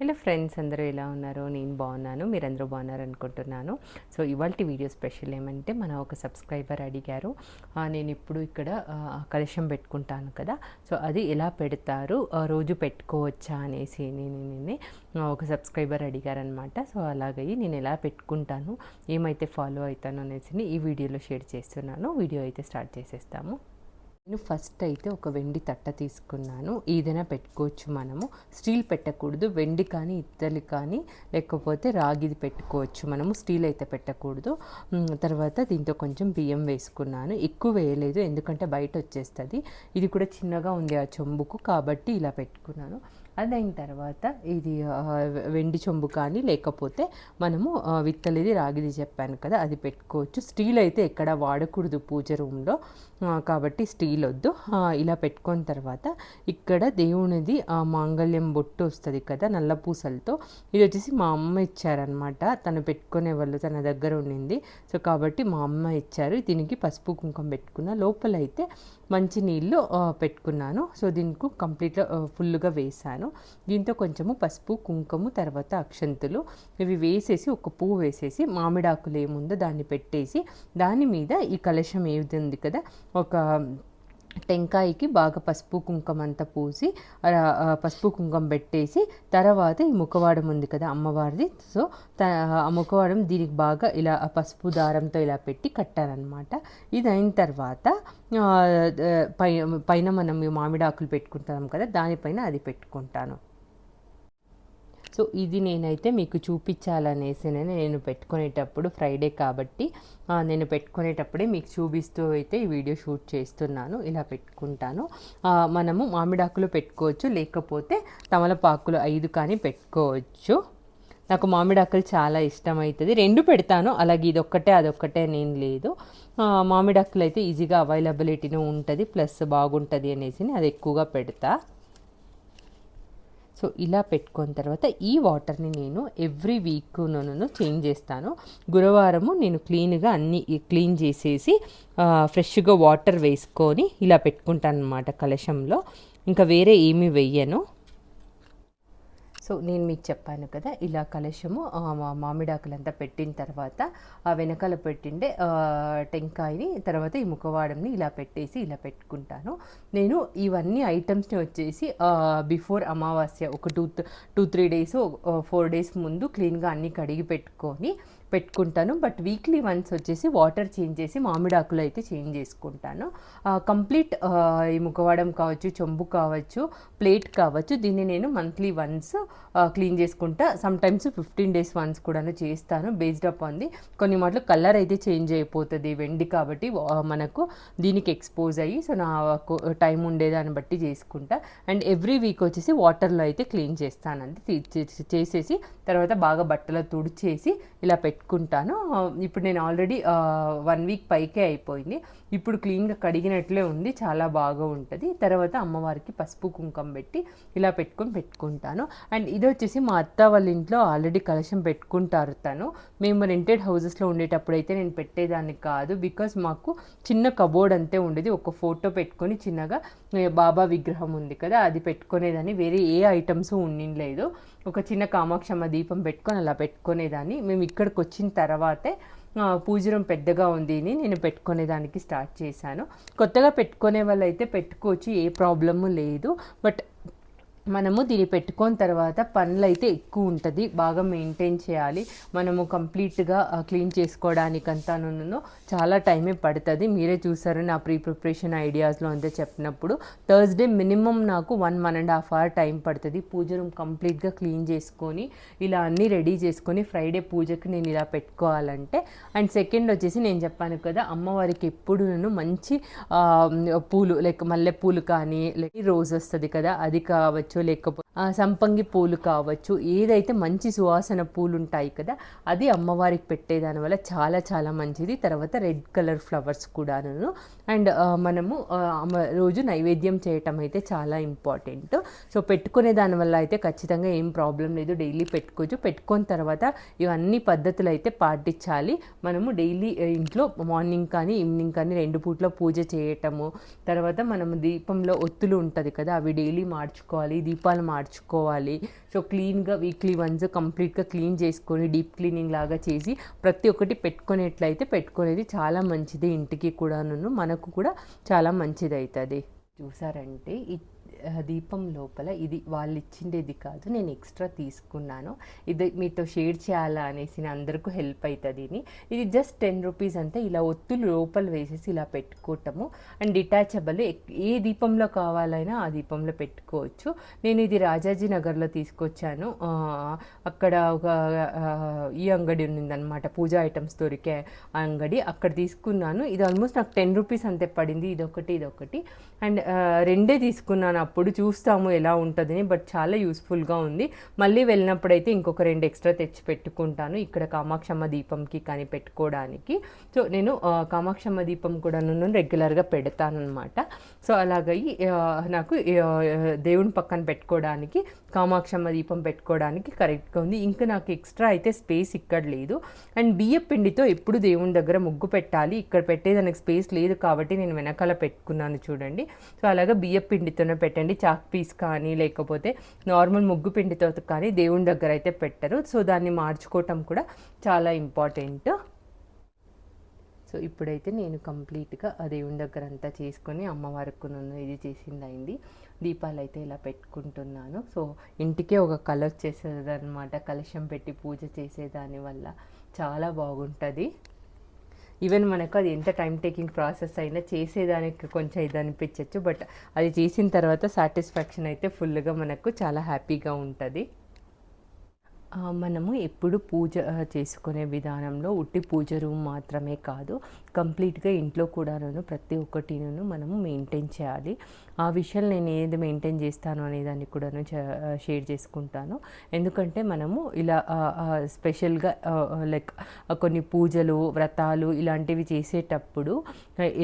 Hello friends అందరూ ఎలా ఉన్నారు? నేను బాగున్నాను మీరందరూ బాగున్నారు అనుకుంటున్నాను. సో ఇవాళ వీడియో స్పెషల్ ఏమంటే మన ఒక సబ్స్క్రైబర్ అడిగారు. నేను ఇప్పుడు ఇక్కడ కలశం పెట్టుకుంటాను కదా. సో అది ఎలా పెడతారు? రోజు పెట్టుకోవచ్చా అనేసి నేను నిన్నే ఒక సబ్స్క్రైబర్ అడిగారనమాట సో అలాగయి నేను ఎలా పెట్టుకుంటాను? ఏమైతే ఫాలో అవుతాను అనేసి ఈ వీడియోలో షేర్ చేస్తున్నాను. వీడియో అయితే స్టార్ట్ చేసేస్తాము. నేను ఫస్ట్ అయితే ఒక వెండి తట్ట తీసుకున్నాను. ఏదైనా పెట్టుకోవచ్చు మనము. స్టీల్ పెట్టకూడదు. వెండి కానీ ఇత్తలి కానీ లేకపోతే రాగిది పెట్టుకోవచ్చు మనము. స్టీల్ అయితే పెట్టకూడదు. తర్వాత దీంతో కొంచెం బియ్యం వేసుకున్నాను. ఎక్కువ వేయలేదు. ఎందుకంటే బయట వచ్చేస్తుంది. ఇది కూడా చిన్నగా ఉంది ఆ చెంబుకు. కాబట్టి ఇలా పెట్టుకున్నాను. అది అయిన తర్వాత ఇది వెండి చెంబు కానీ లేకపోతే మనము విత్తలేది విత్తలిది రాగిది చెప్పాను కదా అది పెట్టుకోవచ్చు. స్టీల్ అయితే ఎక్కడ వాడకూడదు పూజ రూమ్లో. కాబట్టి స్టీల్ వద్దు. ఇలా పెట్టుకున్న తర్వాత ఇక్కడ దేవునిది మాంగళ్యం బొట్టు వస్తుంది కదా నల్ల పూసలతో. ఇది వచ్చేసి మా అమ్మ ఇచ్చారనమాట తను పెట్టుకునే వాళ్ళు తన దగ్గర ఉండింది. సో కాబట్టి మా అమ్మ ఇచ్చారు. దీనికి పసుపు కుంకుమ పెట్టుకున్న. లోపల అయితే మంచి నీళ్ళు పెట్టుకున్నాను. సో దీనికి కంప్లీట్గా ఫుల్గా వేసాను. దీంతో కొంచెము పసుపు కుంకుమ తర్వాత అక్షంతులు ఇవి వేసేసి ఒక పువ్వు వేసేసి మామిడాకులు ఏముందో దాన్ని పెట్టేసి దాని మీద ఈ కలశం ఏది ఉంది కదా ఒక టెంకాయకి బాగా పసుపు కుంకుమ అంతా పూసి పసుపు కుంకుమ పెట్టేసి తర్వాత ఈ ముఖవాడం ఉంది కదా అమ్మవారిది సో ఆ ముఖవాడం దీనికి బాగా ఇలా పసుపు దారంతో ఇలా పెట్టి కట్టారనమాట ఇది అయిన తర్వాత పై పైన మనం మామిడాకులు పెట్టుకుంటాం కదా దానిపైన అది పెట్టుకుంటాను. సో ఇది నేనైతే మీకు చూపించాలనేసి నేను పెట్టుకునేటప్పుడు ఫ్రైడే కాబట్టి నేను పెట్టుకునేటప్పుడే మీకు చూపిస్తూ అయితే ఈ వీడియో షూట్ చేస్తున్నాను. ఇలా పెట్టుకుంటాను. మనము మామిడాకులు పెట్టుకోవచ్చు లేకపోతే తమలపాకులు ఐదు కానీ పెట్టుకోవచ్చు. నాకు మామిడాకులు చాలా ఇష్టం అవుతుంది రెండు పెడతాను అలాగే ఇదొక్కటే అదొక్కటే నేను లేదు. మామిడాకులు అయితే ఈజీగా అవైలబిలిటీనూ ఉంటుంది ప్లస్ బాగుంటుంది అనేసి అది ఎక్కువగా పెడతా. సో ఇలా పెట్టుకున్న తర్వాత ఈ వాటర్ని నేను ఎవ్రీ వీక్ నేను చేంజ్ చేస్తాను. గురువారము నేను క్లీన్గా అన్ని క్లీన్ చేసేసి ఫ్రెష్గా వాటర్ వేసుకొని ఇలా పెట్టుకుంటాను అనమాట కలశంలో. ఇంకా వేరే ఏమీ వెయ్యను సో నేను మీకు చెప్పాను కదా ఇలా కలశము మామిడాకులంతా పెట్టిన తర్వాత ఆ వెనకాల పెట్టిండే టెంకాయని తర్వాత ఈ ముఖవాడంని ఇలా పెట్టేసి ఇలా పెట్టుకుంటాను. నేను ఇవన్నీ ఐటమ్స్ని వచ్చేసి బిఫోర్ అమావాస్య ఒక two two three days four days ముందు క్లీన్గా అన్నీ కడిగి పెట్టుకొని పెట్టుకుంటాను. బట్ వీక్లీ వన్స్ వచ్చేసి వాటర్ చేంజ్ చేసి మామిడాకులు అయితే చేంజ్ చేసుకుంటాను. కంప్లీట్ ఈ ముఖవాడం కావచ్చు చెంబు కావచ్చు ప్లేట్ కావచ్చు దీన్ని నేను మంత్లీ వన్స్ క్లీన్ చేసుకుంటా. సమ్టైమ్స్ ఫిఫ్టీన్ డేస్ వన్స్ కూడా చేస్తాను బేస్డ్ అప్ ఆన్ ది. కొన్ని మాటలు కలర్ అయితే చేంజ్ అయిపోతుంది వెండి కాబట్టి మనకు దీనికి ఎక్స్పోజ్ అయ్యి సో నాకు టైం ఉండేదాన్ని బట్టి చేసుకుంటా. అండ్ ఎవ్రీ వీక్ వచ్చేసి వాటర్లో అయితే క్లీన్ చేస్తానండి చేసేసి తర్వాత బాగా బట్టలు తుడిచేసి ఇలా పెట్టుకుంటాను పెట్టుకుంటాను ఇప్పుడు నేను ఆల్రెడీ వన్ వీక్ పైకే అయిపోయింది. ఇప్పుడు క్లీన్గా కడిగినట్లే ఉంది చాలా బాగా ఉంటుంది. తర్వాత అమ్మవారికి పసుపు కుంకుమ పెట్టి ఇలా పెట్టుకొని పెట్టుకుంటాను. అండ్ ఇది వచ్చేసి మా అత్త వాళ్ళ ఇంట్లో ఆల్రెడీ కలశం పెట్టుకుంటారు తను. మేము రెంటెడ్ హౌజెస్లో ఉండేటప్పుడు అయితే నేను పెట్టేదాన్ని కాదు. బికాస్ మాకు చిన్న కబోర్డ్ అంతే ఉండేది. ఒక ఫోటో పెట్టుకొని చిన్నగా బాబా విగ్రహం ఉంది కదా అది పెట్టుకునేదాన్ని. వేరే ఏ ఐటమ్స్ ఉండిలేదు ఒక చిన్న కామాక్షమ్మ దీపం పెట్టుకొని అలా పెట్టుకునేదాన్ని. మేము ఇక్కడికి వచ్చిన తర్వాతే పూజరం పెద్దగా ఉంది అని నేను పెట్టుకునేదానికి స్టార్ట్ చేశాను. కొత్తగా పెట్టుకునే వాళ్ళు అయితే పెట్టుకోవచ్చు ఏ ప్రాబ్లము లేదు. బట్ మనము దీన్ని పెట్టుకున్న తర్వాత పనులు అయితే ఎక్కువ ఉంటుంది. బాగా మెయింటైన్ చేయాలి. మనము కంప్లీట్గా క్లీన్ చేసుకోవడానికంతాను చాలా టైమే పడుతుంది. మీరే చూసారు నా ప్రీ ప్రిపరేషన్ ఐడియాస్లో అంతే చెప్పినప్పుడు. థర్స్డే మినిమం నాకు one one and half hour time పడుతుంది. పూజ రూమ్ కంప్లీట్గా క్లీన్ చేసుకొని ఇలా అన్నీ రెడీ చేసుకొని ఫ్రైడే పూజకి నేను ఇలా పెట్టుకోవాలంటే అండ్ సెకండ్ వచ్చేసి నేను చెప్పాను కదా అమ్మవారికి ఎప్పుడు నేను మంచి పూలు లైక్ మల్లెపూలు కానీ లైక్ రోజ్ వస్తుంది కదా అది కావచ్చు లేకపోతే సంపంగి పూలు కావచ్చు ఏదైతే మంచి సువాసన పూలు ఉంటాయి కదా అది అమ్మవారికి పెట్టేదాని వల్ల చాలా చాలా మంచిది. తర్వాత రెడ్ కలర్ ఫ్లవర్స్ కూడాను అండ్ మనము రోజు నైవేద్యం చేయటం అయితే చాలా ఇంపార్టెంట్. సో పెట్టుకునే దానివల్ల అయితే ఖచ్చితంగా ఏం ప్రాబ్లం లేదు. డైలీ పెట్టుకోవచ్చు. పెట్టుకున్న తర్వాత ఇవన్నీ పద్ధతులు అయితే పాటించాలి. మనము డైలీ ఇంట్లో మార్నింగ్ కానీ ఈవినింగ్ కానీ రెండు పూట్ల పూజ చేయటము తర్వాత మనము దీపంలో ఒత్తులు ఉంటుంది కదా అవి డైలీ మార్చుకోవాలి దీపాలు మార్చుకోవాలి. సో క్లీన్గా వీక్లీ వన్స్ కంప్లీట్గా క్లీన్ చేసుకొని డీప్ క్లీనింగ్ లాగా చేసి ప్రతి ఒక్కటి పెట్టుకునేట్లయితే పెట్టుకునేది చాలా మంచిది ఇంటికి కూడాను మనకు కూడా చాలా మంచిది అవుతుంది చూసారంటే ఈ దీపం లోపల ఇది వాళ్ళు ఇచ్చిండేది కాదు నేను ఎక్స్ట్రా తీసుకున్నాను. ఇది మీతో షేర్ చేయాలా అనేసి అందరికీ హెల్ప్ అవుతుంది ఇది. ఇది జస్ట్ టెన్ రూపీస్ అంతే ఇలా ఒత్తులు లోపల వేసేసి ఇలా పెట్టుకోవటము అండ్ డిటాచబుల్ ఏ దీపంలో కావాలైనా ఆ దీపంలో పెట్టుకోవచ్చు. నేను ఇది రాజాజీ నగర్లో తీసుకొచ్చాను. అక్కడ ఒక ఈ అంగడి ఉందన్నమాట పూజా ఐటమ్స్ దొరికే అంగడి. అక్కడ తీసుకున్నాను. ఇది ఆల్మోస్ట్ నాకు టెన్ రూపీస్ అంతే పడింది. ఇదొకటి ఇదొకటి. అండ్ రెండే తీసుకున్నాను. అప్పుడు చూస్తాము ఎలా ఉంటుందని బట్ చాలా యూస్ఫుల్గా ఉంది. మళ్ళీ వెళ్ళినప్పుడైతే ఇంకొక రెండు ఎక్స్ట్రా తెచ్చి పెట్టుకుంటాను. ఇక్కడ కామాక్షమ్మ దీపంకి కానీ పెట్టుకోవడానికి. సో నేను కామాక్షమ్మ దీపం కూడా నేను రెగ్యులర్గా పెడతాను అనమాట సో అలాగయి నాకు దేవుని పక్కన పెట్టుకోవడానికి కామాక్షమ్మ దీపం పెట్టుకోవడానికి కరెక్ట్గా ఉంది. ఇంకా నాకు ఎక్స్ట్రా అయితే స్పేస్ ఇక్కడ లేదు. అండ్ బియ్యం పిండితో ఎప్పుడు దేవుని దగ్గర ముగ్గు పెట్టాలి. ఇక్కడ పెట్టేదానికి స్పేస్ లేదు కాబట్టి నేను వెనకాల పెట్టుకున్నాను చూడండి. సో అలాగా బియ్యం పిండితోనే పెట్టండి. చాక్ పీస్ కానీ లేకపోతే నార్మల్ ముగ్గు పిండితో కానీ దేవుని దగ్గర అయితే పెట్టరు. సో దాన్ని మార్చుకోవటం కూడా చాలా ఇంపార్టెంట్. సో ఇప్పుడైతే నేను కంప్లీట్గా ఆ దేవుని దగ్గర అంతా చేసుకొని అమ్మవారికి నన్ను ఇది చేసింది అయింది. దీపాలు అయితే ఇలా పెట్టుకుంటున్నాను. సో ఇంటికే ఒక కళ వచ్చేసేది అనమాట కలశం పెట్టి పూజ చేసేదాని వల్ల చాలా బాగుంటుంది. ఈవెన్ మనకు అది ఎంత టైం టేకింగ్ ప్రాసెస్ అయినా చేసేదానికి కొంచెం ఇది అనిపించవచ్చు బట్ అది చేసిన తర్వాత సాటిస్ఫాక్షన్ అయితే ఫుల్గా మనకు చాలా హ్యాపీగా ఉంటుంది. మనము ఎప్పుడు పూజ చేసుకునే విధానంలో ఉట్టి పూజ రూమ్ మాత్రమే కాదు కంప్లీట్గా ఇంట్లో కూడాను ప్రతి ఒక్కటిను మనము మెయింటైన్ చేయాలి. ఆ విషయం నేను ఏది మెయింటైన్ చేస్తాను అనే దాన్ని కూడాను షేర్ చేసుకుంటాను. ఎందుకంటే మనము ఇలా స్పెషల్గా లైక్ కొన్ని పూజలు వ్రతాలు ఇలాంటివి చేసేటప్పుడు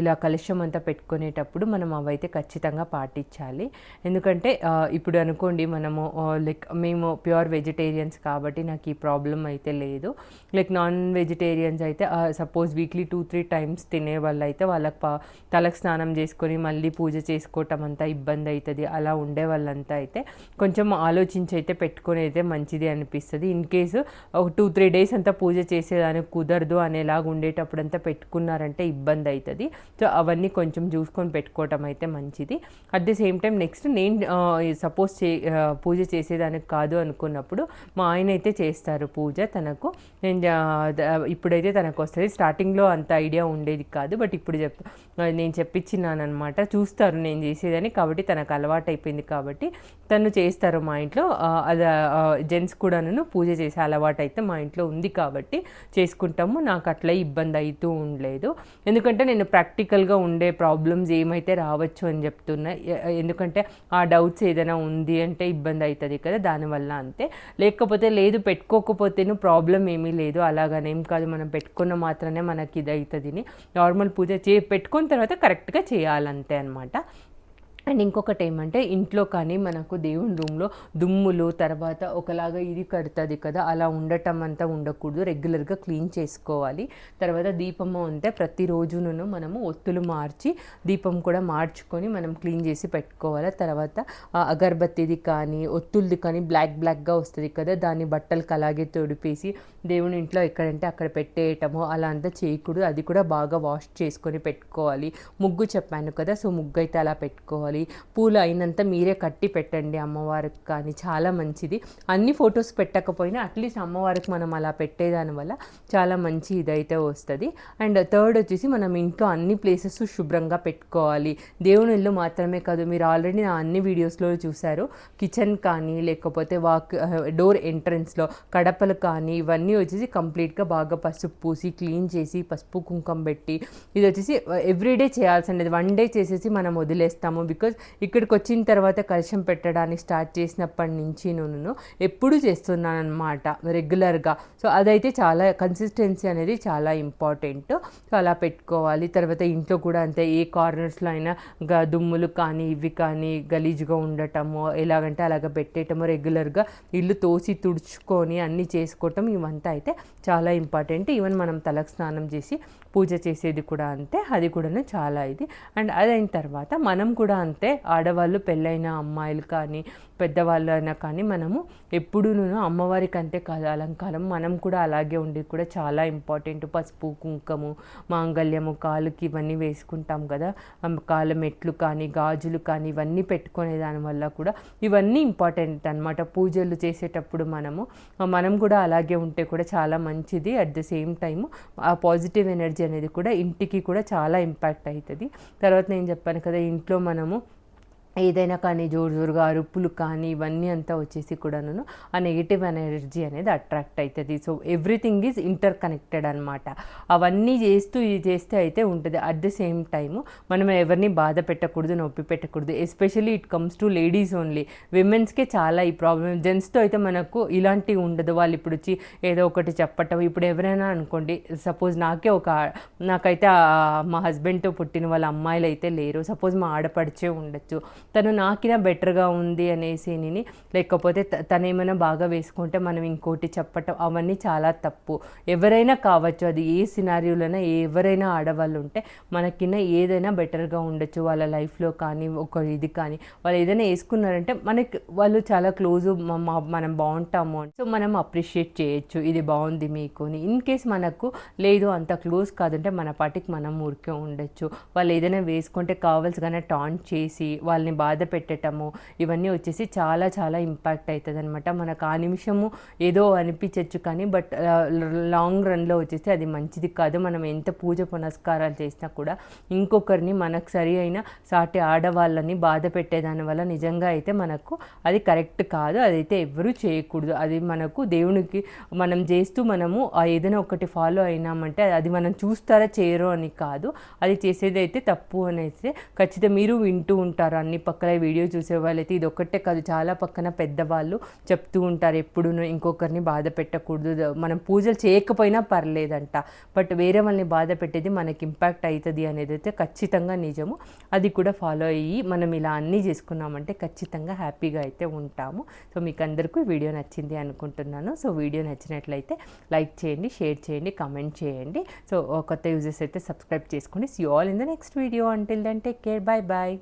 ఇలా కలుషం అంతా పెట్టుకునేటప్పుడు మనం అవైతే ఖచ్చితంగా పాటించాలి. ఎందుకంటే ఇప్పుడు అనుకోండి మనము లైక్ మేము ప్యూర్ వెజిటేరియన్స్ కాబట్టి కాబట్టి నాకు ఈ ప్రాబ్లం అయితే లేదు. లైక్ నాన్ వెజిటేరియన్స్ అయితే suppose weekly two three times తినే వాళ్ళు అయితే వాళ్ళకి పా తలకు స్నానం చేసుకొని మళ్ళీ పూజ చేసుకోవటం అంతా ఇబ్బంది అవుతుంది అలా ఉండే వాళ్ళంతా అయితే కొంచెం ఆలోచించి అయితే పెట్టుకొని అయితే మంచిది అనిపిస్తుంది. ఇన్ కేసు ఒక టూ త్రీ డేస్ అంతా పూజ చేసేదానికి కుదరదు అనేలాగా ఉండేటప్పుడు అంతా పెట్టుకున్నారంటే ఇబ్బంది అవుతుంది సో అవన్నీ కొంచెం చూసుకొని పెట్టుకోవటం అయితే మంచిది. At the same time next నేను సపోజ్ చే పూజ చేసేదానికి కాదు అనుకున్నప్పుడు మా ఆయన అయితే చేస్తారు పూజ తనకు. నేను ఇప్పుడైతే తనకు వస్తుంది. స్టార్టింగ్లో అంత ఐడియా ఉండేది కాదు బట్ ఇప్పుడు చెప్తా. నేను చెప్పించినానమాట చూస్తారు నేను చేసేదని. కాబట్టి తనకు అలవాటు అయిపోయింది కాబట్టి తను చేస్తారు మా ఇంట్లో. అది జెంట్స్ కూడాను పూజ చేసే అలవాటు అయితే మా ఇంట్లో ఉంది కాబట్టి చేసుకుంటాము. నాకు అట్లా ఇబ్బంది అవుతూ ఉండలేదు. ఎందుకంటే నేను ప్రాక్టికల్గా ఉండే ప్రాబ్లమ్స్ ఏమైతే రావచ్చు అని చెప్తున్నా. ఎందుకంటే ఆ డౌట్స్ ఏదైనా ఉంది అంటే ఇబ్బంది అవుతుంది కదా దానివల్ల అంతే. లేకపోతే లేదు పెట్టుకోకపోతేను ప్రాబ్లం ఏమీ లేదు. అలాగనేం కాదు. మనం పెట్టుకున్న మాత్రమే మనకి ఇది అవుతుంది నార్మల్ పూజ చే పెట్టుకొని తర్వాత కరెక్ట్గా చేయాలంతే అనమాట అండ్ ఇంకొకటి ఏమంటే ఇంట్లో కానీ మనకు దేవుని రూమ్లో దుమ్ములు తర్వాత ఒకలాగా ఇది కడుతుంది కదా అలా ఉండటం అంతా ఉండకూడదు. రెగ్యులర్గా క్లీన్ చేసుకోవాలి. తర్వాత దీపము అంతే ప్రతిరోజును మనము ఒత్తులు మార్చి దీపం కూడా మార్చుకొని మనం క్లీన్ చేసి పెట్టుకోవాలి. తర్వాత అగర్బత్తిది అగరబత్తిది కానీ ఒత్తులది కానీ బ్లాక్ బ్లాక్గా వస్తుంది కదా దాన్ని బట్టలకు అలాగే తొడిపేసి దేవుని ఇంట్లో ఎక్కడంటే అక్కడ పెట్టేయటము అలా అంతా చేయకూడదు. అది కూడా బాగా వాష్ చేసుకొని పెట్టుకోవాలి. ముగ్గు చెప్పాను కదా సో ముగ్గు అయితే అలా పెట్టుకోవాలి. పూలు అయినంత మీరే కట్టి పెట్టండి అమ్మవారికి కానీ చాలా మంచిది. అన్ని ఫొటోస్ పెట్టకపోయినా అట్లీస్ట్ అమ్మవారికి మనం అలా పెట్టేదాని వల్ల చాలా మంచి ఇదైతే వస్తుంది. అండ్ థర్డ్ వచ్చేసి మనం ఇంట్లో అన్ని ప్లేసెస్ శుభ్రంగా పెట్టుకోవాలి. దేవుని ఇల్లు మాత్రమే కాదు మీరు ఆల్రెడీ నా అన్ని వీడియోస్లో చూశారు. కిచెన్ కానీ లేకపోతే వాక్ డోర్ ఎంట్రన్స్లో కడపలు కానీ ఇవన్నీ వచ్చేసి కంప్లీట్గా బాగా పసుపు పూసి క్లీన్ చేసి పసుపు కుంకుమ పెట్టి ఇది వచ్చేసి ఎవ్రీడే చేయాల్సింది వన్ డే చేసేసి మనం వదిలేస్తాము. బికాజ్ ఇక్కడికి వచ్చిన తర్వాత కలుషం పెట్టడానికి స్టార్ట్ చేసినప్పటి నుంచి నేను ఎప్పుడు చేస్తున్నాను అనమాట రెగ్యులర్గా సో అదైతే చాలా కన్సిస్టెన్సీ అనేది చాలా ఇంపార్టెంట్ సో అలా పెట్టుకోవాలి. తర్వాత ఇంట్లో కూడా అంతే ఏ కార్నర్స్లో అయినా గ- దుమ్ములు కానీ ఇవి కానీ గలీజ్గా ఉండటము ఎలాగంటే అలాగ పెట్టేయటము రెగ్యులర్గా ఇల్లు తోసి తుడుచుకొని అన్నీ చేసుకోవటం ఇవంతా అయితే చాలా ఇంపార్టెంట్ ఈవెన్ మనం తలకు స్నానం చేసి పూజ చేసేది కూడా అంతే. అది కూడా చాలా ఇది. అండ్ అదైన తర్వాత మనం కూడా అంతే ఆడవాళ్ళు పెళ్ళైన అమ్మాయిలు కానీ పెద్దవాళ్ళు అయినా కానీ మనము ఎప్పుడూ అమ్మవారికి అంతే కాదు అలంకారం మనం కూడా అలాగే ఉండి కూడా చాలా ఇంపార్టెంట్. పసుపు కుంకము మాంగళ్యము కాలుకి ఇవన్నీ వేసుకుంటాం కదా. కాళ్ళ మెట్లు కానీ గాజులు కానీ ఇవన్నీ పెట్టుకునే దానివల్ల కూడా ఇవన్నీ ఇంపార్టెంట్ అనమాట పూజలు చేసేటప్పుడు మనము మనం కూడా అలాగే ఉంటే కూడా చాలా మంచిది. అట్ ద సేమ్ టైము ఆ పాజిటివ్ ఎనర్జీ అనేది కూడా ఇంటికి కూడా చాలా ఇంపాక్ట్ అవుతుంది తర్వాత నేను చెప్పాను కదా ఇంట్లో మనము ఏదైనా కానీ జోరు జోరుగా అరుపులు కానీ ఇవన్నీ అంతా వచ్చేసి కూడాను ఆ నెగిటివ్ ఎనర్జీ అనేది అట్రాక్ట్ అవుతుంది so everything is interconnected అనమాట అవన్నీ చేస్తూ ఇది చేస్తే అయితే ఉంటుంది. అట్ ద సేమ్ టైము మనం ఎవరిని బాధ పెట్టకూడదు నొప్పి పెట్టకూడదు. Especially it comes to ladies only విమెన్స్కే చాలా ఈ ప్రాబ్లమ్ జెంట్స్తో అయితే మనకు ఇలాంటివి ఉండదు. వాళ్ళు ఇప్పుడు వచ్చి ఏదో ఒకటి చెప్పటం. ఇప్పుడు ఎవరైనా అనుకోండి సపోజ్ నాకే ఒక నాకైతే మా హస్బెండ్తో పుట్టిన వాళ్ళ అమ్మాయిలు అయితే లేరు. సపోజ్ మా ఆడపడిచే ఉండొచ్చు. తను నాకినా బెటర్గా ఉంది అనేసి నేను లేకపోతే తను ఏమైనా బాగా వేసుకుంటే మనం ఇంకోటి చెప్పటం అవన్నీ చాలా తప్పు. ఎవరైనా కావచ్చు అది ఏ సినారియోలైనా ఎవరైనా ఆడవాళ్ళు ఉంటే మనకిన్న ఏదైనా బెటర్గా ఉండొచ్చు. వాళ్ళ లైఫ్లో కానీ ఒక ఇది కానీ వాళ్ళు ఏదైనా వేసుకున్నారంటే మనకి వాళ్ళు చాలా క్లోజ్ మనం బాగుంటాము సో మనం అప్రిషియేట్ చేయొచ్చు. ఇది బాగుంది మీకు అని. ఇన్ కేస్ మనకు లేదు అంత క్లోజ్ కాదంటే మన పాటికి మనం ఊరికే ఉండొచ్చు. వాళ్ళు ఏదైనా వేసుకుంటే కావాల్సిగానే టాన్ చేసి వాళ్ళని బాధ పెట్టటము ఇవన్నీ వచ్చేసి చాలా చాలా ఇంపాక్ట్ అవుతుంది అనమాట మనకు ఆ నిమిషము ఏదో అనిపించవచ్చు కానీ బట్ లాంగ్ రన్లో వచ్చేసి అది మంచిది కాదు. మనం ఎంత పూజ పునస్కారాలు చేసినా కూడా ఇంకొకరిని మనకు సరి అయిన సాటి ఆడవాళ్ళని బాధ పెట్టేదాని వల్ల నిజంగా అయితే మనకు అది కరెక్ట్ కాదు. అదైతే ఎవరూ చేయకూడదు. అది మనకు దేవునికి మనం చేస్తూ మనము ఏదైనా ఒకటి ఫాలో అయినామంటే అది మనం చూస్తారా చేయరు అని కాదు. అది చేసేది అయితే తప్పు అనేసి ఖచ్చితంగా మీరు వింటూ ఉంటారు అన్ని పక్కల వీడియో చూసే వాళ్ళైతే ఇది ఒక్కటే కాదు చాలా పక్కన పెద్దవాళ్ళు చెప్తూ ఉంటారు ఎప్పుడు ఇంకొకరిని బాధ పెట్టకూడదు మనం పూజలు చేయకపోయినా పర్లేదంట బట్ వేరే వాళ్ళని బాధ పెట్టేది మనకి ఇంపాక్ట్ అవుతుంది అనేది అయితే ఖచ్చితంగా నిజము. అది కూడా ఫాలో అయ్యి మనం ఇలా అన్నీ చేసుకున్నామంటే ఖచ్చితంగా హ్యాపీగా అయితే ఉంటాము. సో మీకు అందరికీ వీడియో నచ్చింది అనుకుంటున్నాను. సో వీడియో నచ్చినట్లయితే లైక్ చేయండి షేర్ చేయండి కమెంట్ చేయండి. సో కొత్త యూజర్స్ అయితే సబ్స్క్రైబ్ చేసుకోండి see all in the next video until then take care bye bye